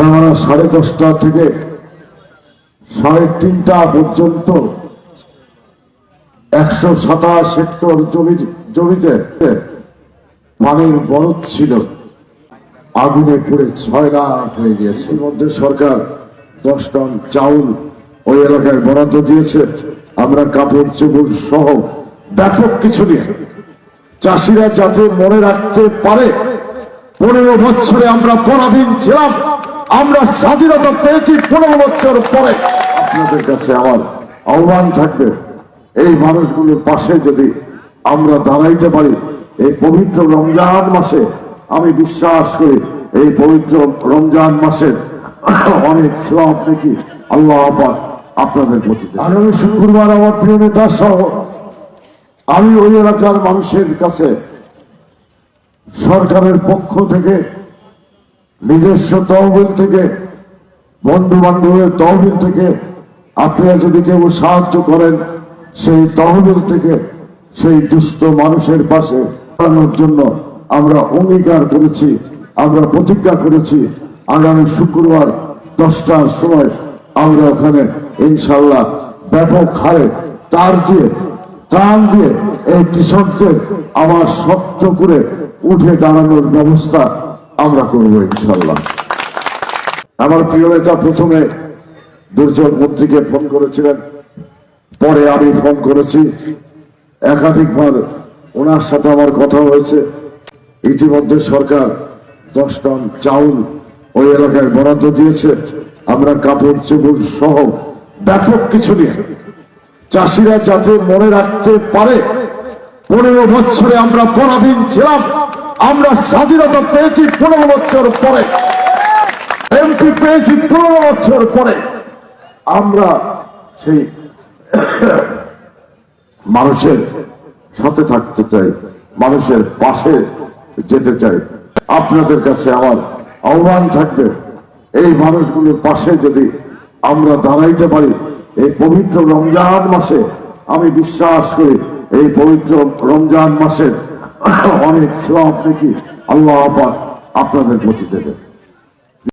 আমরা সাড়ে দশটা থেকে সাড়ে তিনটা পর্যন্ত একশো সাতাশ হেক্টর জমি, জমিতে পানির বরফ ছিল। আগুনে পুড়ে ছয় লাখ হয়ে গিয়েছে। মধ্যে সরকার দশ টন চাউল ওই এলাকায় বরাদ্দ দিয়েছে। আমরা কাপড় চোপড় সহ ব্যাপক কিছু নিয়ে চাষিরা যাতে মনে রাখতে পারে, পনেরো বছরে আমরা পরাধীন ছিলাম। আমরা স্বাধীনতা পেয়েছি পনেরো বছর পরে আপনাদের কাছে আমার আহ্বান থাকবে, এই মানুষগুলোর পাশে যদি আমরা দাঁড়াইতে পারি, এই পবিত্র রমজান মাসে আমি বিশ্বাস করি, এই পবিত্র রমজান মাসের অনেক সব দেখি আল্লাহ পাক আপনাদের প্রতি। আগামী শুক্রবার আমার প্রিয় নেতা সহ আমি ওই এলাকার মানুষের কাছে সরকারের পক্ষ থেকে নিজস্ব তহবিল থেকে বন্ধু বান্ধবের তহবিল থেকে আপনারা যদি কেউ সাহায্য করেন, সেই তহবিল থেকে সেই দুস্থ মানুষের পাশে দাঁড়ানোর জন্য আমরা অঙ্গীকার করেছি, আমরা প্রতিজ্ঞা করেছি। আগামী শুক্রবার দশটার সময় আমরা ওখানে ইনশাল্লাহ ব্যাপক হারে তার দিয়ে, ত্রাণ দিয়ে এই কৃষকদের আবার শক্ত করে উঠে দাঁড়ানোর ব্যবস্থা আমরা করব ইনশাল্লাহ আমার প্রিয় নেতা, প্রথমে দুর্যোগ মন্ত্রীকে ফোন করেছিলেন, পরে আমি ফোন করেছি। একাধিকবার ওনার সাথে আমার কথা হয়েছে। ইতিমধ্যে সরকার দশ টন চাউল ওই এলাকায় বরাদ্দ দিয়েছে। আমরা কাপড় চোপড় সহ ব্যাপক কিছু নিয়ে চাষিরা যাতে মনে রাখতে পারে, পনেরো বছরে আমরা পরাধীন ছিলাম। আমরা স্বাধীনতা পেয়েছি পনেরো বছর পরে। এমপি পেয়েছি পনেরো বছর পরে। আমরা সেই মানুষের সাথে থাকতে চাই, মানুষের পাশে যেতে চাই। আপনাদের কাছে আমার আহ্বান থাকবে, এই মানুষগুলোর পাশে যদি আমরা দাঁড়াইতে পারি, এই পবিত্র রমজান মাসে আমি বিশ্বাস করি, এই পবিত্র রমজান মাসের অনেক সব নাকি আল্লাহ আপনাদের প্রতি দেবে।